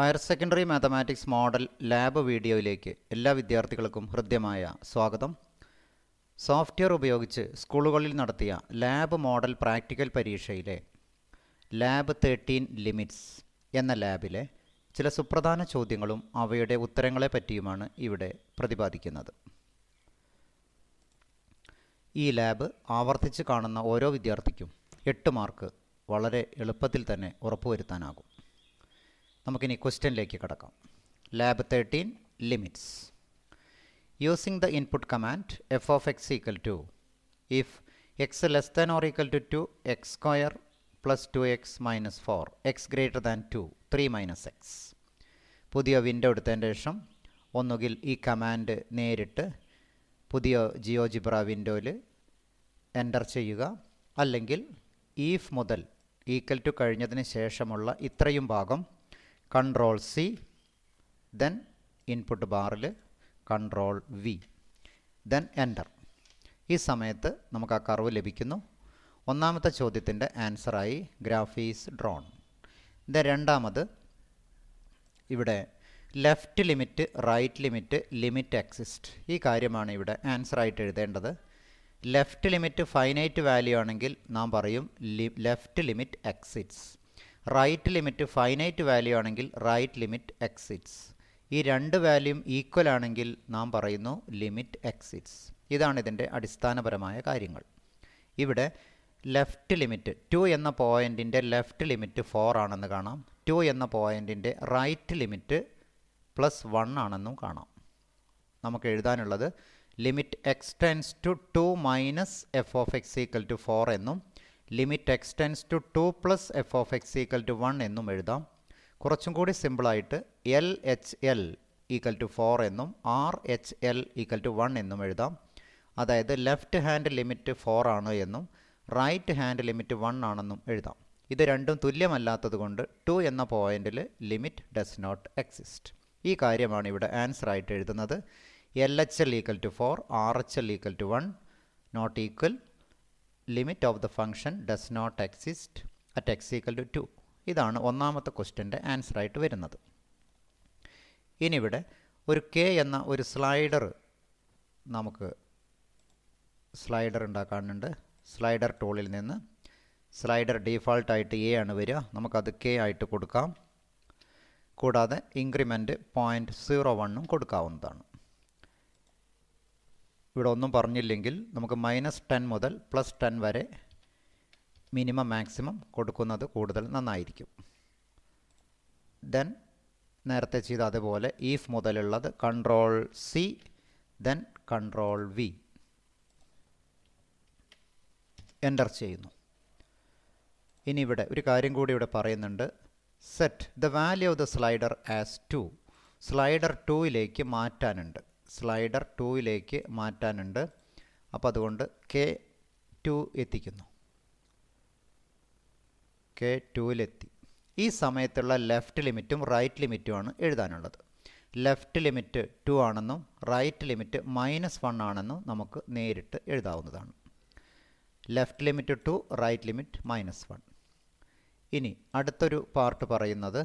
Higher secondary mathematics model lab വീഡിയോയിലേക്ക് എല്ലാ വിദ്യാർത്ഥികൾക്കും ഹൃദ്യമായ സ്വാഗതം. സോഫ്റ്റ്വെയർ ഉപയോഗിച്ച് സ്കൂളുകളിൽ നടത്തിയ ലാബ് മോഡൽ പ്രാക്ടിക്കൽ പരീക്ഷയിലെ ലാബ് തേർട്ടീൻ ലിമിറ്റ്സ് എന്ന ലാബിലെ ചില സുപ്രധാന ചോദ്യങ്ങളും അവയുടെ ഉത്തരങ്ങളെ പറ്റിയുമാണ് ഇവിടെ പ്രതിപാദിക്കുന്നത്. ഈ ലാബ് ആവർത്തിച്ച് കാണുന്ന ഓരോ വിദ്യാർത്ഥിക്കും എട്ട് മാർക്ക് വളരെ എളുപ്പത്തിൽ തന്നെ ഉറപ്പുവരുത്താനാകും. നമുക്കിനി ക്വസ്റ്റ്യനിലേക്ക് കിടക്കാം. Lab thirteen limits using the input command F of X equal to if X less than or equal to two X square plus two X minus four X greater than two three minus X പുതിയ window എടുത്തതിന് ശേഷം ഒന്നുകിൽ ഈ command നേരിട്ട് പുതിയ ജിയോ ജിബ്ര വിൻഡോയിൽ enter ചെയ്യുക. അല്ലെങ്കിൽ ഈഫ് മുതൽ ഈക്വൽ ടു കഴിഞ്ഞതിന് ശേഷമുള്ള ഇത്രയും ഭാഗം കൺട്രോൾ സി ദെൻ ഇൻപുട്ട് ബാറിൽ കൺട്രോൾ വി ദെൻ എന്റർ ഈ സമയത്ത് നമുക്ക് ആ കർവ് ലഭിക്കുന്നു. ഒന്നാമത്തെ ചോദ്യത്തിന്റെ ആൻസറായി ഗ്രാഫീസ് ഡ്രോൺ ഇത് രണ്ടാമത് ഇവിടെ left limit right limit limit exist ഈ കാര്യമാണ് ഇവിടെ ആൻസറായിട്ട് എഴുതേണ്ടത്. ലെഫ്റ്റ് ലിമിറ്റ് ഫൈനൈറ്റ് വാല്യൂ ആണെങ്കിൽ നാം പറയും left limit exists right limit finite value ആണെങ്കിൽ റൈറ്റ് ലിമിറ്റ് എക്സിറ്റ്സ് ഈ രണ്ട് വാല്യൂം ഈക്വൽ ആണെങ്കിൽ നാം പറയുന്നു ലിമിറ്റ് എക്സിറ്റ്സ് ഇതാണ് ഇതിന്റെ അടിസ്ഥാനപരമായ കാര്യങ്ങൾ. ഇവിടെ ലെഫ്റ്റ് ലിമിറ്റ് ടു എന്ന പോയിന്റിന്റെ ലെഫ്റ്റ് ലിമിറ്റ് ഫോർ ആണെന്ന് കാണാം. ടു എന്ന പോയിന്റിന്റെ റൈറ്റ് ലിമിറ്റ് പ്ലസ് വൺ ആണെന്നും കാണാം. നമുക്ക് എഴുതാനുള്ളത് limit X tends to two minus F of X equal to four എന്നും limit X tends to two plus F of X equal to one എന്നും എഴുതാം. കുറച്ചും കൂടി സിമ്പിളായിട്ട് L H L equal to four എന്നും R H L equal to one എന്നും എഴുതാം. അതായത് ലെഫ്റ്റ് ഹാൻഡ് ലിമിറ്റ് ഫോർ ആണ് എന്നും റൈറ്റ് ഹാൻഡ് ലിമിറ്റ് വൺ ആണെന്നും എഴുതാം. ഇത് രണ്ടും തുല്യമല്ലാത്തത് കൊണ്ട് ടു എന്ന പോയിന്റിൽ ലിമിറ്റ് ഡസ് നോട്ട് എക്സിസ്റ്റ് ഈ കാര്യമാണ് ഇവിടെ ആൻസർ ആയിട്ട് എഴുതുന്നത്. L H L equal to four R H L equal to one not equal limit of the function does not exist at X equal to two ഇതാണ് ഒന്നാമത്തെ ക്വസ്റ്റ്യന്റെ answer ആയിട്ട് വരുന്നത്. ഇനി ഇവിടെ ഒരു കെ എന്ന ഒരു സ്ലൈഡർ നമുക്ക് സ്ലൈഡർ ഉണ്ടാക്കാനുണ്ട്. സ്ലൈഡർ ടൂളിൽ നിന്ന് സ്ലൈഡർ ഡീഫാൾട്ടായിട്ട് എ ആണ് വരിക. നമുക്കത് കെ ആയിട്ട് കൊടുക്കാം. കൂടാതെ ഇൻക്രിമെന്റ് പോയിന്റ് സീറോ വണ്ണും കൊടുക്കാവുന്നതാണ്. ഇവിടെ ഒന്നും പറഞ്ഞില്ലെങ്കിൽ നമുക്ക് മൈനസ് ടെൻ മുതൽ പ്ലസ് ടെൻ വരെ മിനിമം മാക്സിമം കൊടുക്കുന്നത് കൂടുതൽ നന്നായിരിക്കും. ദെൻ നേരത്തെ ചെയ്ത അതുപോലെ if മുതലുള്ളത് control C then control V enter ചെയ്യുന്നു. ഇനി ഇവിടെ ഒരു കാര്യം കൂടി ഇവിടെ പറയുന്നുണ്ട്. Set the value of the slider as two slider ടൂയിലേക്ക് മാറ്റാനുണ്ട്. സ്ലൈഡർ ടൂവിലേക്ക് മാറ്റാനുണ്ട്. അപ്പോൾ അതുകൊണ്ട് കെ ടു എത്തിക്കുന്നു. കെ ടുവിലെത്തി ഈ സമയത്തുള്ള ലെഫ്റ്റ് ലിമിറ്റും റൈറ്റ് ലിമിറ്റുമാണ് എഴുതാനുള്ളത്. ലെഫ്റ്റ് ലിമിറ്റ് ടു ആണെന്നും റൈറ്റ് ലിമിറ്റ് മൈനസ് വൺ ആണെന്നും നമുക്ക് നേരിട്ട് എഴുതാവുന്നതാണ്. Left limit two right limit minus one. ഇനി അടുത്തൊരു പാർട്ട് പറയുന്നത്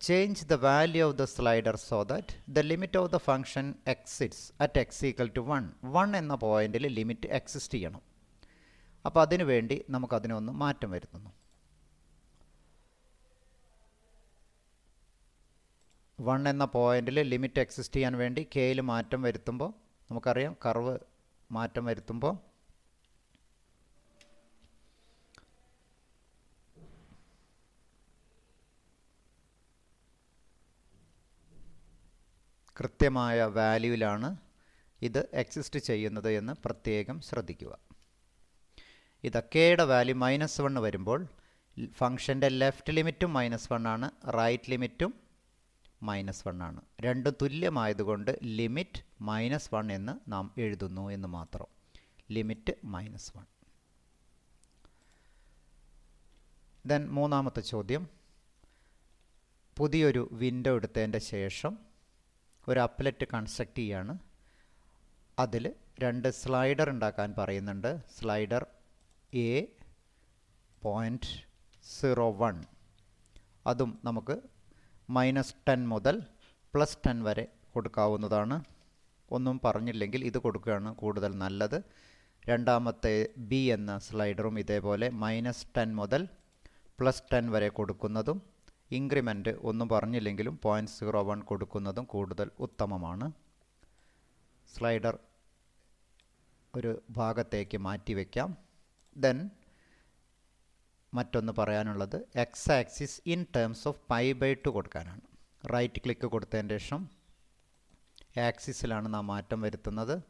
change the value of the slider so that the limit of the function exists at X equal to one one എന്ന പോയിന്റിൽ limit exist ചെയ്യണം. അപ്പോൾ അതിനു വേണ്ടി നമുക്കതിനൊന്ന് മാറ്റം വരുത്തുന്നു. വൺ എന്ന പോയിന്റിൽ ലിമിറ്റ് എക്സിസ്റ്റ് ചെയ്യാൻ വേണ്ടി കെയിൽ മാറ്റം വരുത്തുമ്പോൾ നമുക്കറിയാം കർവ് മാറ്റം വരുത്തുമ്പോൾ കൃത്യമായ വാല്യൂവിലാണ് ഇത് എക്സിസ്റ്റ് ചെയ്യുന്നത് എന്ന് പ്രത്യേകം ശ്രദ്ധിക്കുക. ഇത് കെയുടെ വാല്യൂ മൈനസ് വൺ വരുമ്പോൾ ഫംഗ്ഷന്റെ ലെഫ്റ്റ് ലിമിറ്റും മൈനസ് വൺ ആണ് റൈറ്റ് ലിമിറ്റും മൈനസ് വൺ ആണ്. രണ്ടും തുല്യമായതുകൊണ്ട് ലിമിറ്റ് മൈനസ് വൺ എന്ന് നാം എഴുതുന്നു എന്ന് മാത്രം. Limit minus one. ദെൻ മൂന്നാമത്തെ ചോദ്യം. പുതിയൊരു വിൻഡോ എടുത്തതിന്റെ ശേഷം ഒരു അപ്ലറ്റ് കൺസ്ട്രക്റ്റ് ചെയ്യാണ്. അതിൽ രണ്ട് സ്ലൈഡർ ഉണ്ടാക്കാൻ പറയുന്നുണ്ട്. Slider A point zero one അതും നമുക്ക് മൈനസ് ടെൻ മുതൽ പ്ലസ് ടെൻ വരെ കൊടുക്കാവുന്നതാണ്. ഒന്നും പറഞ്ഞില്ലെങ്കിൽ ഇത് കൊടുക്കുകയാണ് കൂടുതൽ നല്ലത്. രണ്ടാമത്തെ ബി എന്ന സ്ലൈഡറും ഇതേപോലെ മൈനസ് ടെൻ മുതൽ പ്ലസ് ടെൻ വരെ കൊടുക്കുന്നതും ഇൻക്രിമെന്റ് ഒന്നും പറഞ്ഞില്ലെങ്കിലും പോയിന്റ് സീറോ വൺ കൊടുക്കുന്നതും കൂടുതൽ ഉത്തമമാണ്. സ്ലൈഡർ ഒരു ഭാഗത്തേക്ക് മാറ്റി വയ്ക്കാം ദെൻ മറ്റൊന്ന് പറയാനുള്ളത് X axis in terms of pi by two കൊടുക്കാനാണ്. റൈറ്റ് ക്ലിക്ക് കൊടുത്തതിന് ശേഷം ആക്സിസിലാണ് നാം മാറ്റം വരുത്തുന്നത്.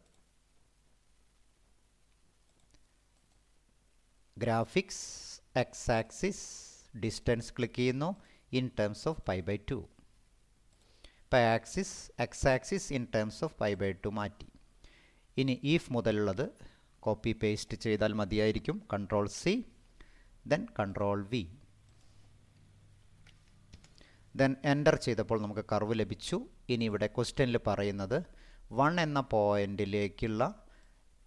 Graphics X axis distance click ചെയ്യുന്നു. In terms of pi by two ഇപ്പോൾ axis X axis in terms of pi by two മാറ്റി. ഇനി ഈഫ് മുതലുള്ളത് കോപ്പി പേസ്റ്റ് ചെയ്താൽ മതിയായിരിക്കും. Control C then control V then enter ചെയ്തപ്പോൾ നമുക്ക് കർവ് ലഭിച്ചു. ഇനി ഇവിടെ ക്വസ്റ്റ്യനിൽ പറയുന്നത് വൺ എന്ന പോയിന്റിലേക്കുള്ള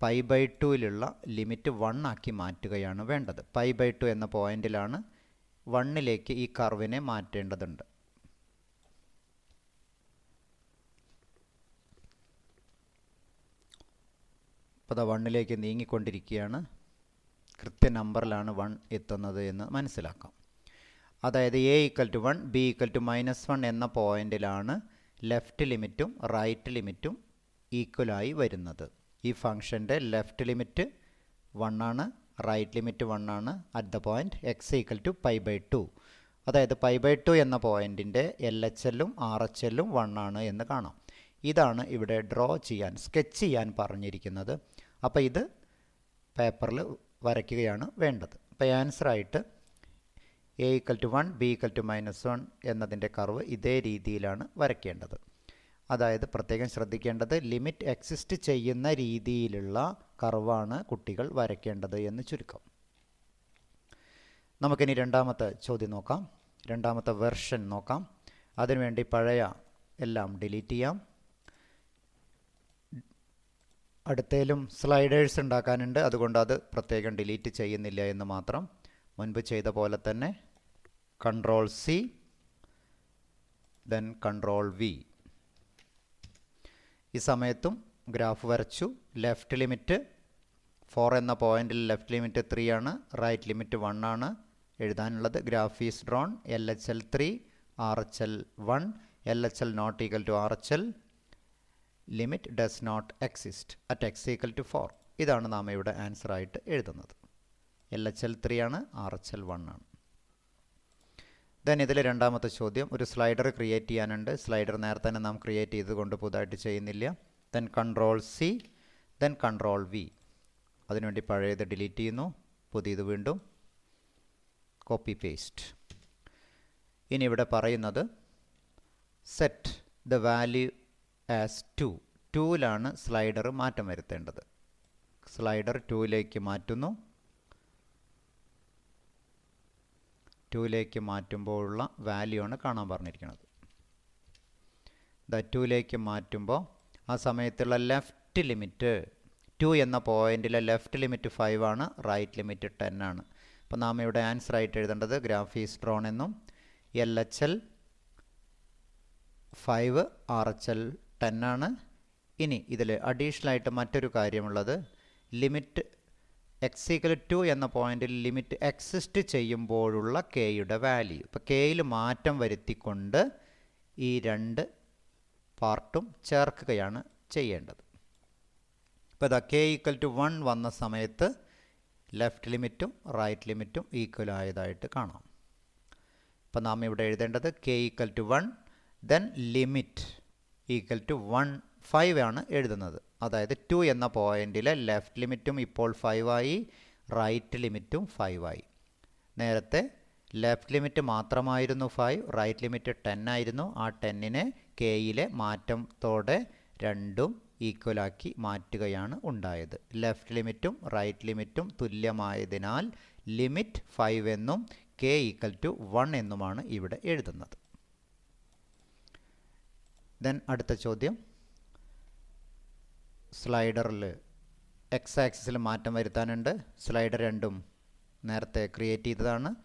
പൈ ബൈ ടുവിലുള്ള ലിമിറ്റ് വൺ ആക്കി മാറ്റുകയാണ് വേണ്ടത്. പൈ ബൈ ടു എന്ന പോയിന്റിലാണ് വണ്ണിലേക്ക് ഈ കർവിനെ മാറ്റേണ്ടതുണ്ട്. അപ്പോൾ അത് വണ്ണിലേക്ക് നീങ്ങിക്കൊണ്ടിരിക്കുകയാണ്. കൃത്യ നമ്പറിലാണ് വൺ എത്തുന്നത് എന്ന് മനസ്സിലാക്കാം. അതായത് A equal to one B equal to minus one എന്ന പോയിന്റിലാണ് ലെഫ്റ്റ് ലിമിറ്റും റൈറ്റ് ലിമിറ്റും ഈക്വലായി വരുന്നത്. ഈ ഫംഗ്ഷന്റെ ലെഫ്റ്റ് ലിമിറ്റ് വണ്ണാണ് റൈറ്റ് ലിമിറ്റ് വൺ ആണ് at the point X equal to pi by two അതായത് പൈ ബൈ ടു എന്ന പോയിന്റിന്റെ എൽ എച്ച് എല്ലും ആർ എച്ച് എല്ലും വൺ ആണ് എന്ന് കാണാം. ഇതാണ് ഇവിടെ ഡ്രോ ചെയ്യാൻ സ്കെച്ച് ചെയ്യാൻ പറഞ്ഞിരിക്കുന്നത്. അപ്പോൾ ഇത് പേപ്പറിൽ വരയ്ക്കുകയാണ് വേണ്ടത്. അപ്പോൾ ആൻസറായിട്ട് A equal to one B equal to minus one എന്നതിന്റെ കർവ് ഇതേ രീതിയിലാണ് വരയ്ക്കേണ്ടത്. അതായത് പ്രത്യേകം ശ്രദ്ധിക്കേണ്ടത് ലിമിറ്റ് എക്സിസ്റ്റ് ചെയ്യുന്ന രീതിയിലുള്ള കർവാണ് കുട്ടികൾ വരയ്ക്കേണ്ടത് എന്ന് ചുരുക്കം. നമുക്കിനി രണ്ടാമത്തെ ചോദ്യം നോക്കാം. രണ്ടാമത്തെ വെർഷൻ നോക്കാം. അതിനുവേണ്ടി പഴയ എല്ലാം ഡിലീറ്റ് ചെയ്യാം. അടുത്തേലും സ്ലൈഡേഴ്സ് ഉണ്ടാക്കാനുണ്ട്. അതുകൊണ്ട് അത് പ്രത്യേകം ഡിലീറ്റ് ചെയ്യുന്നില്ല എന്ന് മാത്രം. മുൻപ് ചെയ്ത പോലെ തന്നെ control C then control V. ഈ സമയത്തും ഗ്രാഫ് വരച്ചു. ലെഫ്റ്റ് ലിമിറ്റ് ഫോർ എന്ന പോയിന്റിൽ ലെഫ്റ്റ് ലിമിറ്റ് ത്രീ ആണ്. റൈറ്റ് ലിമിറ്റ് വൺ ആണ്. എഴുതാനുള്ളത് graph is drawn. L H L three R H L one. L H L not equal to R H L limit does not exist at X equal to four. ഇതാണ് നാം ഇവിടെ answer ആയിട്ട് എഴുതുന്നത്. L H L three ആണ് R H L one ആണ്. Then ഇതിൽ രണ്ടാമത്തെ ചോദ്യം ഒരു സ്ലൈഡർ ക്രിയേറ്റ് ചെയ്യാനുണ്ട്. സ്ലൈഡർ നേരത്തെ തന്നെ നാം ക്രിയേറ്റ് ചെയ്തുകൊണ്ട് പുതുതായിട്ട് ചെയ്യുന്നില്ല. Then control C then control V. അതിനുവേണ്ടി പഴയത് ഡിലീറ്റ് ചെയ്യുന്നു. പുതിയത് വീണ്ടും കോപ്പി പേസ്റ്റ്. ഇനി ഇവിടെ പറയുന്നത് set the value as two ടൂവിലാണ് slider മാറ്റം വരുത്തേണ്ടത്. സ്ലൈഡർ ടൂവിലേക്ക് മാറ്റുന്നു. ടൂവിലേക്ക് മാറ്റുമ്പോഴുള്ള വാല്യൂ ആണ് കാണാൻ പറഞ്ഞിരിക്കുന്നത്. ദ ടൂയിലേക്ക് മാറ്റുമ്പോൾ ആ സമയത്തുള്ള ലെഫ്റ്റ് ലിമിറ്റ് ടു എന്ന പോയിന്റിലെ ലെഫ്റ്റ് ലിമിറ്റ് ഫൈവ് ആണ് റൈറ്റ് ലിമിറ്റ് ടെൻ ആണ്. അപ്പോൾ നാം ഇവിടെ ആൻസർ ആയിട്ട് എഴുതേണ്ടത് ഗ്രാഫീസ് ഡ്രോൺ എന്നും L H L five R H L ten ആണ്. ഇനി ഇതിൽ അഡീഷണലായിട്ട് മറ്റൊരു കാര്യമുള്ളത് ലിമിറ്റ് എക്സ് ഈക്വൽ ടു എന്ന പോയിന്റിൽ ലിമിറ്റ് എക്സിസ്റ്റ് ചെയ്യുമ്പോഴുള്ള കെയുടെ വാല്യൂ ഇപ്പോൾ കെയിൽ മാറ്റം വരുത്തിക്കൊണ്ട് ഈ രണ്ട് പാർട്ടും ചേർക്കുകയാണ് ചെയ്യേണ്ടത്. ഇപ്പോൾ ഇതാ കെ ഈക്വൽ ടു വൺ വന്ന സമയത്ത് ലെഫ്റ്റ് ലിമിറ്റും റൈറ്റ് ലിമിറ്റും ഈക്വൽ ആയതായിട്ട് കാണാം. അപ്പോൾ നാം ഇവിടെ എഴുതേണ്ടത് K equal to one then limit equal to one five ആണ് എഴുതുന്നത്. അതായത് ടു എന്ന പോയിന്റിലെ ലെഫ്റ്റ് ലിമിറ്റും ഇപ്പോൾ ഫൈവ് ആയി റൈറ്റ് ലിമിറ്റും ഫൈവ് ആയി. നേരത്തെ ലെഫ്റ്റ് ലിമിറ്റ് മാത്രമായിരുന്നു ഫൈവ് റൈറ്റ് ലിമിറ്റ് ടെൻ ആയിരുന്നു. ആ ടെന്നിനെ കെയിലെ മാറ്റത്തോടെ രണ്ടും ഈക്വലാക്കി മാറ്റുകയാണ് ഉണ്ടായത്. ലെഫ്റ്റ് ലിമിറ്റും റൈറ്റ് ലിമിറ്റും തുല്യമായതിനാൽ ലിമിറ്റ് ഫൈവ് എന്നും കെ ഈക്വൽ ടു വൺ എന്നുമാണ് ഇവിടെ എഴുതുന്നത്. ദെൻ അടുത്ത ചോദ്യം. സ്ലൈഡറിൽ എക്സ് ആക്സിസിൽ മാറ്റം വരുത്താനുണ്ട്. സ്ലൈഡർ രണ്ടും നേരത്തെ ക്രിയേറ്റ് ചെയ്തതാണ്.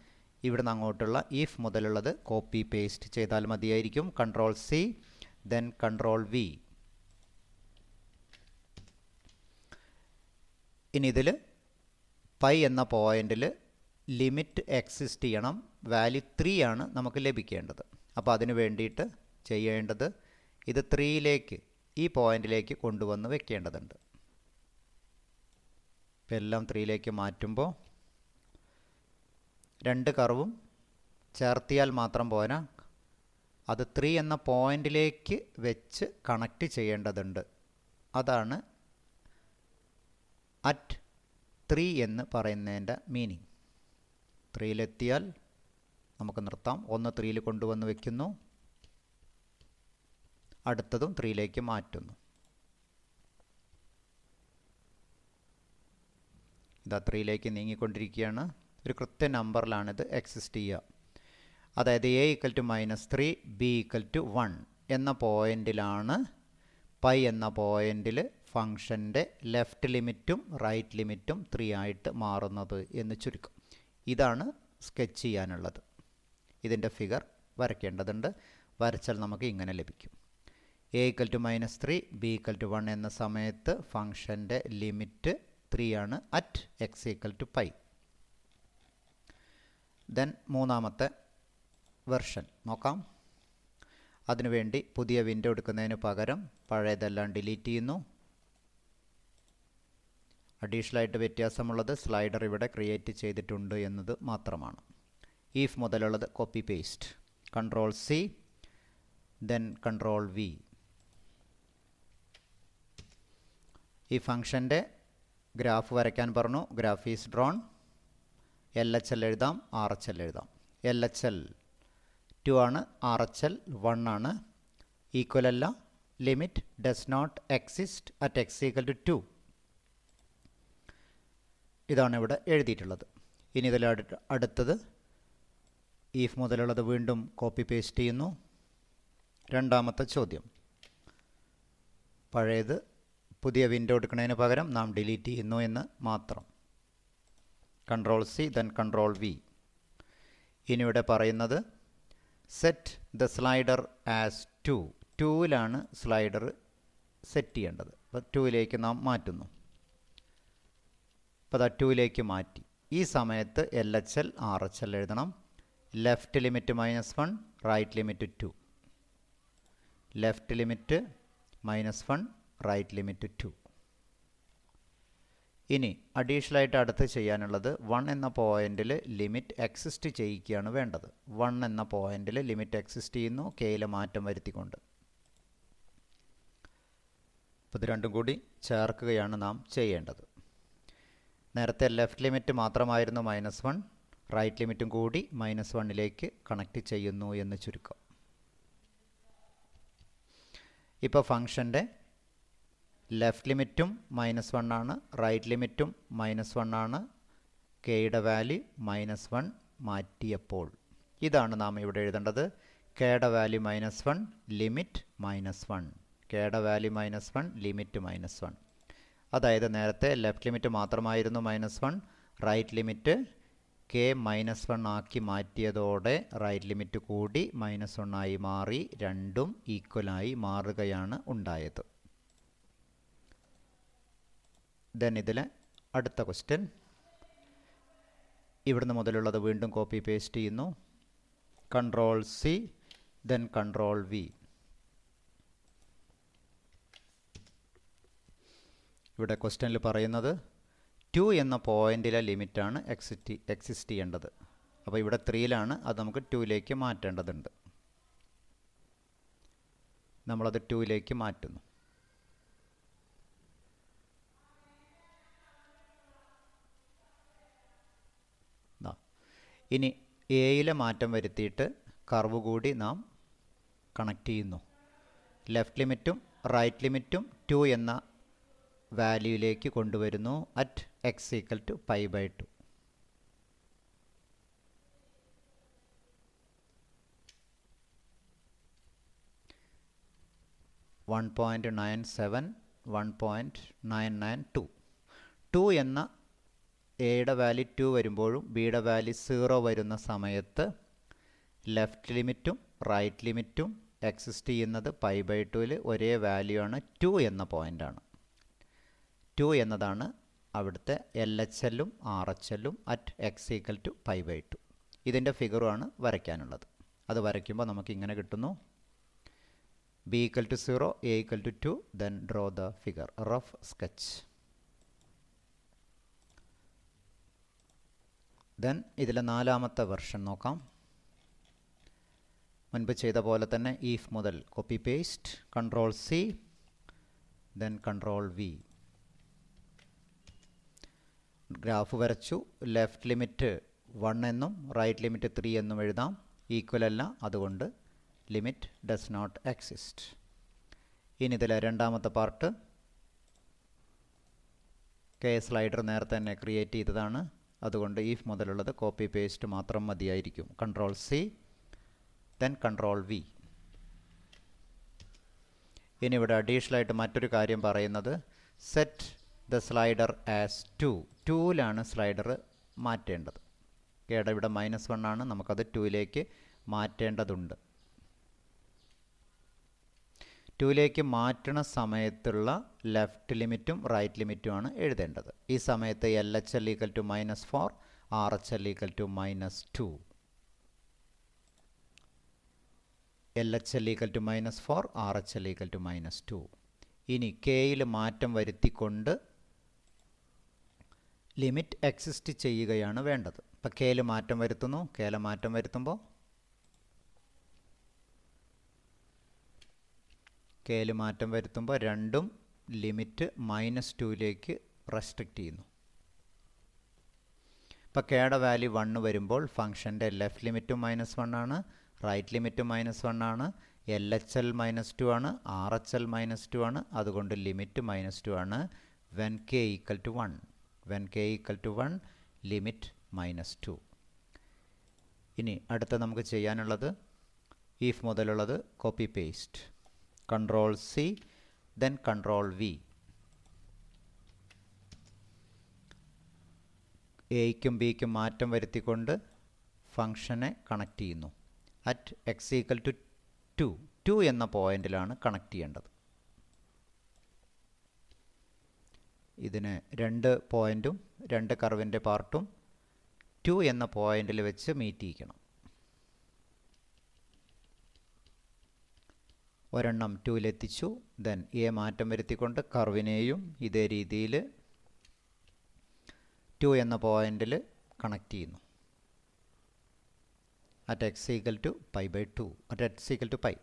ഇവിടുന്ന് അങ്ങോട്ടുള്ള ഇഫ് മുതലുള്ളത് കോപ്പി പേസ്റ്റ് ചെയ്താൽ മതിയായിരിക്കും. Control C then control V ഇനി ഇതിൽ പൈ എന്ന പോയിന്റിൽ ലിമിറ്റ് എക്സിസ്റ്റ് ചെയ്യണം. വാല്യൂ ത്രീ ആണ് നമുക്ക് ലഭിക്കേണ്ടത്. അപ്പോൾ അതിന് വേണ്ടിയിട്ട് ചെയ്യേണ്ടത് ഇത് ത്രീയിലേക്ക് ഈ പോയിന്റിലേക്ക് കൊണ്ടുവന്ന് വെക്കേണ്ടതുണ്ട്. ഇപ്പം എല്ലാം ത്രീയിലേക്ക് മാറ്റുമ്പോൾ രണ്ട് കർവും ചേർത്തിയാൽ മാത്രം പോരാ. അത് ത്രീ എന്ന പോയിന്റിലേക്ക് വെച്ച് കണക്റ്റ് ചെയ്യേണ്ടതുണ്ട്. അതാണ് അറ്റ് ത്രീ എന്ന് പറയുന്നതിന്റെ മീനിങ്. ത്രീയിലെത്തിയാൽ നമുക്ക് നിർത്താം. ഒന്ന് ത്രീയിൽ കൊണ്ടുവന്ന് വെക്കുന്നു. അടുത്തതും ത്രീയിലേക്ക് മാറ്റുന്നു. ഇതാ ത്രീയിലേക്ക് നീങ്ങിക്കൊണ്ടിരിക്കുകയാണ്. ഒരു കൃത്യ നമ്പറിലാണിത് എക്സിസ്റ്റ് ചെയ്യുക. അതായത് A equal to minus three B equal to one എന്ന പോയിന്റിലാണ് പൈ എന്ന പോയിന്റിൽ ഫംഗ്ഷന്റെ ലെഫ്റ്റ് ലിമിറ്റും റൈറ്റ് ലിമിറ്റും ത്രീ ആയിട്ട് മാറുന്നത് എന്ന് ചുരുക്കം. ഇതാണ് സ്കെച്ച് ചെയ്യാനുള്ളത്. ഇതിന്റെ ഫിഗർ വരയ്ക്കേണ്ടതുണ്ട്. വരച്ചാൽ നമുക്ക് ഇങ്ങനെ ലഭിക്കും. A equal to minus three B equal to one എന്ന സമയത്ത് ഫംഗ്ഷന്റെ ലിമിറ്റ് ത്രീ ആണ് at x equal to pi then മൂന്നാമത്തെ വെർഷൻ നോക്കാം. അതിനുവേണ്ടി പുതിയ വിൻഡോ എടുക്കുന്നതിന് പകരം പഴയതെല്ലാം ഡിലീറ്റ് ചെയ്യുന്നു. അഡീഷണലായിട്ട് വ്യത്യാസമുള്ളത് സ്ലൈഡർ ഇവിടെ ക്രിയേറ്റ് ചെയ്തിട്ടുണ്ട് എന്നത് മാത്രമാണ്. If മുതലുള്ളത് copy paste control C then control V ഈ ഫംഗ്ഷന്റെ ഗ്രാഫ് വരയ്ക്കാൻ പറഞ്ഞു. Graph is drawn L H L എഴുതാം. ആർ എച്ച് എൽ എഴുതാം. എൽ എച്ച് എൽ ടു ആണ്. ആർ എച്ച് എൽ വൺ ആണ്. ഈക്വൽ അല്ല. Limit does not exist at x equal to two ഇതാണ് ഇവിടെ എഴുതിയിട്ടുള്ളത്. ഇനി ഇതിൽ അടുത്തത് ഈഫ് മുതലുള്ളത് വീണ്ടും കോപ്പി പേസ്റ്റ് ചെയ്യുന്നു. രണ്ടാമത്തെ ചോദ്യം. പഴയത് പുതിയ വിൻഡോ എടുക്കുന്നതിന് പകരം നാം ഡിലീറ്റ് ചെയ്യുന്നു എന്ന് മാത്രം. Control C then control V ഇനിയിവിടെ പറയുന്നത് set the slider as two ടൂവിലാണ് slider set ചെയ്യേണ്ടത്. അപ്പോൾ ടൂവിലേക്ക് നാം മാറ്റുന്നു. അപ്പോൾ അത് ടൂവിലേക്ക് മാറ്റി. ഈ സമയത്ത് L H L R H L എഴുതണം. Left limit minus one right limit two left limit minus one right limit two ഇനി അഡീഷണലായിട്ട് അടുത്ത് ചെയ്യാനുള്ളത് വൺ എന്ന പോയിന്റിൽ ലിമിറ്റ് എക്സിസ്റ്റ് ചെയ്യിക്കുകയാണ് വേണ്ടത്. വൺ എന്ന പോയിന്റിൽ ലിമിറ്റ് എക്സിസ്റ്റ് ചെയ്യുന്നു. കെയിലെ മാറ്റം വരുത്തിക്കൊണ്ട്. ഇത് രണ്ടും കൂടി ചേർക്കുകയാണ് നാം ചെയ്യേണ്ടത്. നേരത്തെ ലെഫ്റ്റ് ലിമിറ്റ് മാത്രമായിരുന്നു മൈനസ് വൺ റൈറ്റ് ലിമിറ്റും കൂടി മൈനസ് വണ്ണിലേക്ക് കണക്ട് ചെയ്യുന്നു എന്ന് ചുരുക്കം. ഇപ്പോൾ ഫംഗ്ഷന്റെ ലെഫ്റ്റ് ലിമിറ്റും മൈനസ് വൺ ആണ് റൈറ്റ് ലിമിറ്റും മൈനസ് വൺ ആണ് കെയുടെ വാല്യൂ മൈനസ് വൺ മാറ്റിയപ്പോൾ. ഇതാണ് നാം ഇവിടെ എഴുതേണ്ടത്. കെയുടെ value minus one limit minus one. കെയുടെ value minus one limit minus one. അതായത് നേരത്തെ ലെഫ്റ്റ് ലിമിറ്റ് മാത്രമായിരുന്നു minus one right limit K minus one ആക്കി മാറ്റിയതോടെ റൈറ്റ് ലിമിറ്റ് കൂടി മൈനസ് വൺ ആയി മാറി രണ്ടും ഈക്വലായി മാറുകയാണ് ഉണ്ടായത്. ദെൻ ഇതിൽ അടുത്ത ക്വസ്റ്റ്യൻ ഇവിടുന്ന് മുതലുള്ളത് വീണ്ടും കോപ്പി പേസ്റ്റ് ചെയ്യുന്നു. Control C then control V ഇവിടെ ക്വസ്റ്റ്യനിൽ പറയുന്നത് ടു എന്ന പോയിന്റിലെ ലിമിറ്റാണ് എക്സിറ്റ് എക്സിസ്റ്റ് ചെയ്യേണ്ടത്. അപ്പോൾ ഇവിടെ ത്രീയിലാണ് അത് നമുക്ക് ടൂയിലേക്ക് മാറ്റേണ്ടതുണ്ട്. നമ്മളത് ടൂയിലേക്ക് മാറ്റുന്നു. ഇനി എയിലെ മാറ്റം വരുത്തിയിട്ട് കർവ് കൂടി നാം കണക്ട് ചെയ്യുന്നു. ലെഫ്റ്റ് ലിമിറ്റും റൈറ്റ് ലിമിറ്റും ടു എന്ന വാല്യൂയിലേക്ക് കൊണ്ടുവരുന്നു at x equal to pi by two one point nine seven one point nine nine two two എന്ന എയുടെ വാല്യൂ ടു വരുമ്പോഴും ബിയുടെ വാല്യൂ സീറോ വരുന്ന സമയത്ത് ലെഫ്റ്റ് ലിമിറ്റും റൈറ്റ് ലിമിറ്റും എക്സിസ്റ്റ് ചെയ്യുന്നത് പൈ ബൈ ടുവിൽ ഒരേ വാല്യൂ ആണ് ടു എന്ന പോയിന്റാണ് ടു എന്നതാണ് അവിടുത്തെ എൽ എച്ച് എല്ലും ആർ എച്ച് എല്ലും at x equal to pi by two ഇതിന്റെ ഫിഗറുമാണ് വരയ്ക്കാനുള്ളത്. അത് വരയ്ക്കുമ്പോൾ നമുക്ക് ഇങ്ങനെ കിട്ടുന്നു. B equal to zero A equal to two then draw the figure rough sketch then ഇതിലെ നാലാമത്തെ വെർഷൻ നോക്കാം. മുൻപ് ചെയ്ത പോലെ തന്നെ ഈഫ് മുതൽ copy paste control C then control V graph വരച്ചു. ലെഫ്റ്റ് ലിമിറ്റ് വൺ എന്നും റൈറ്റ് ലിമിറ്റ് ത്രീ എന്നും എഴുതാം. ഈക്വൽ അല്ല അതുകൊണ്ട് ലിമിറ്റ് ഡസ് നോട്ട് എക്സിസ്റ്റ് ഇനി ഇതിലെ രണ്ടാമത്തെ പാർട്ട് കെ സ്ലൈഡർ നേരത്തെ തന്നെ ക്രിയേറ്റ് ചെയ്തതാണ്. അതുകൊണ്ട് ഈഫ് മുതലുള്ളത് കോപ്പി പേസ്റ്റ് മാത്രം മതിയായിരിക്കും. Control C then control V ഇനി ഇവിടെ അഡീഷണലായിട്ട് മറ്റൊരു കാര്യം പറയുന്നത് set the slider as two ടൂവിലാണ് slider മാറ്റേണ്ടത്. കേട ഇവിടെ മൈനസ് വൺ ആണ്. നമുക്കത് ടൂയിലേക്ക് മാറ്റേണ്ടതുണ്ട്. ടൂയിലേക്ക് മാറ്റണ സമയത്തുള്ള ലെഫ്റ്റ് ലിമിറ്റും റൈറ്റ് ലിമിറ്റുമാണ് എഴുതേണ്ടത്. ഈ സമയത്ത് L H L equal to minus four R H L equal to minus two. L H L equal to minus four R H L equal to minus two. ഇനി കെയിൽ മാറ്റം വരുത്തിക്കൊണ്ട് ലിമിറ്റ് എക്സിസ്റ്റ് ചെയ്യുകയാണ് വേണ്ടത്. ഇപ്പം കെയിൽ മാറ്റം വരുത്തുന്നു. കെയിൽ മാറ്റം വരുത്തുമ്പോൾ കെയിൽ മാറ്റം വരുത്തുമ്പോൾ രണ്ടും ലിമിറ്റ് മൈനസ് ടുവിലേക്ക് റെസ്ട്രിക്റ്റ് ചെയ്യുന്നു. ഇപ്പോൾ കെയുടെ വാല്യൂ വണ്ണ് വരുമ്പോൾ ഫംഗ്ഷന്റെ ലെഫ്റ്റ് ലിമിറ്റും മൈനസ് വണ്ണാണ് right limit minus വണ്ണാണ് L H L minus two ആണ് R H L minus two ആണ് അതുകൊണ്ട് ലിമിറ്റ് മൈനസ് ടു ആണ്. When K equal to one when K equal to one limit minus two. ഇനി അടുത്ത നമുക്ക് ചെയ്യാനുള്ളത് if മുതലുള്ളത് copy paste control C then control V എയ്ക്കും ബിക്കും മാറ്റം വരുത്തിക്കൊണ്ട് ഫംഗ്ഷനെ കണക്ട് ചെയ്യുന്നു. At x equal to two two two പോയിന്റിലാണ് connect ചെയ്യേണ്ടത്. ഇതിന് രണ്ട് പോയിന്റും രണ്ട് കർവിന്റെ പാർട്ടും ടു എന്ന പോയിന്റിൽ വെച്ച് മീറ്റ് ചെയ്യിക്കണം. ഒരെണ്ണം ടൂലെത്തിച്ചു. ദെൻ എ മാറ്റം വരുത്തിക്കൊണ്ട് കർവിനെയും ഇതേ രീതിയിൽ ടു എന്ന പോയിന്റിൽ കണക്ട് ചെയ്യുന്നു. At x equal to pi by two at x equal to pi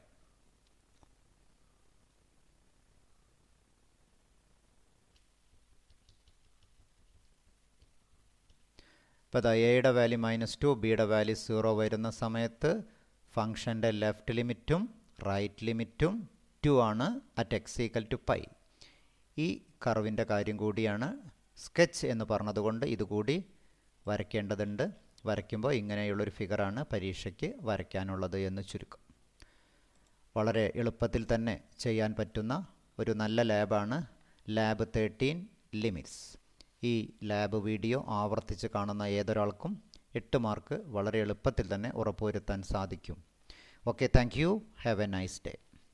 ഇപ്പോൾ അതാ എയുടെ വാല്യൂ മൈനസ് ടു ബിയുടെ വാല്യൂ സീറോ വരുന്ന സമയത്ത് ഫംഗ്ഷന്റെ ലെഫ്റ്റ് ലിമിറ്റും റൈറ്റ് ലിമിറ്റും ടു ആണ് at x equal to pi ഈ കർവിന്റെ കാര്യം കൂടിയാണ് സ്കെച്ച് എന്ന് പറഞ്ഞതുകൊണ്ട് ഇതുകൂടി വരയ്ക്കേണ്ടതുണ്ട്. വരയ്ക്കുമ്പോൾ ഇങ്ങനെയുള്ളൊരു ഫിഗറാണ് പരീക്ഷയ്ക്ക് വരയ്ക്കാനുള്ളത് എന്ന് ചുരുക്കം. വളരെ എളുപ്പത്തിൽ തന്നെ ചെയ്യാൻ പറ്റുന്ന ഒരു നല്ല ലാബാണ് ലാബ് തേർട്ടീൻ ലിമിറ്റ്സ് ഈ ലാബ് വീഡിയോ ആവർത്തിച്ച് കാണുന്ന ഏതൊരാൾക്കും എട്ട് മാർക്ക് വളരെ എളുപ്പത്തിൽ തന്നെ ഉറപ്പുവരുത്താൻ സാധിക്കും. Okay, thank you. Have a nice day.